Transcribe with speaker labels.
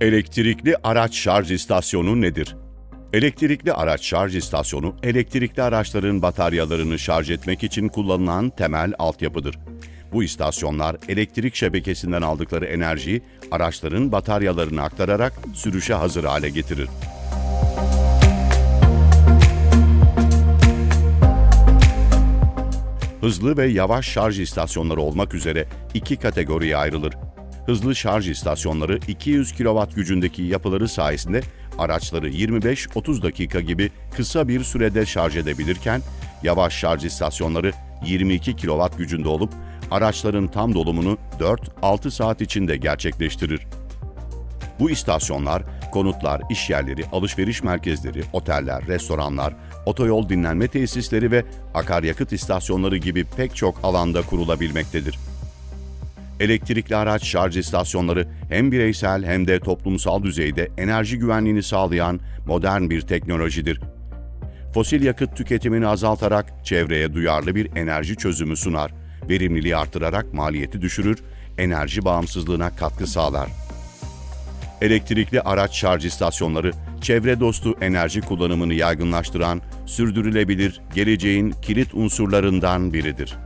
Speaker 1: Elektrikli araç şarj istasyonu nedir? Elektrikli araç şarj istasyonu, elektrikli araçların bataryalarını şarj etmek için kullanılan temel altyapıdır. Bu istasyonlar elektrik şebekesinden aldıkları enerjiyi araçların bataryalarına aktararak sürüşe hazır hale getirir. Hızlı ve yavaş şarj istasyonları olmak üzere iki kategoriye ayrılır. Hızlı şarj istasyonları 200 kW gücündeki yapıları sayesinde araçları 25-30 dakika gibi kısa bir sürede şarj edebilirken, yavaş şarj istasyonları 22 kW gücünde olup araçların tam dolumunu 4-6 saat içinde gerçekleştirir. Bu istasyonlar, konutlar, iş yerleri, alışveriş merkezleri, oteller, restoranlar, otoyol dinlenme tesisleri ve akaryakıt istasyonları gibi pek çok alanda kurulabilmektedir. Elektrikli araç şarj istasyonları hem bireysel hem de toplumsal düzeyde enerji güvenliğini sağlayan modern bir teknolojidir. Fosil yakıt tüketimini azaltarak çevreye duyarlı bir enerji çözümü sunar, verimliliği artırarak maliyeti düşürür, enerji bağımsızlığına katkı sağlar. Elektrikli araç şarj istasyonları, çevre dostu enerji kullanımını yaygınlaştıran, sürdürülebilir geleceğin kilit unsurlarından biridir.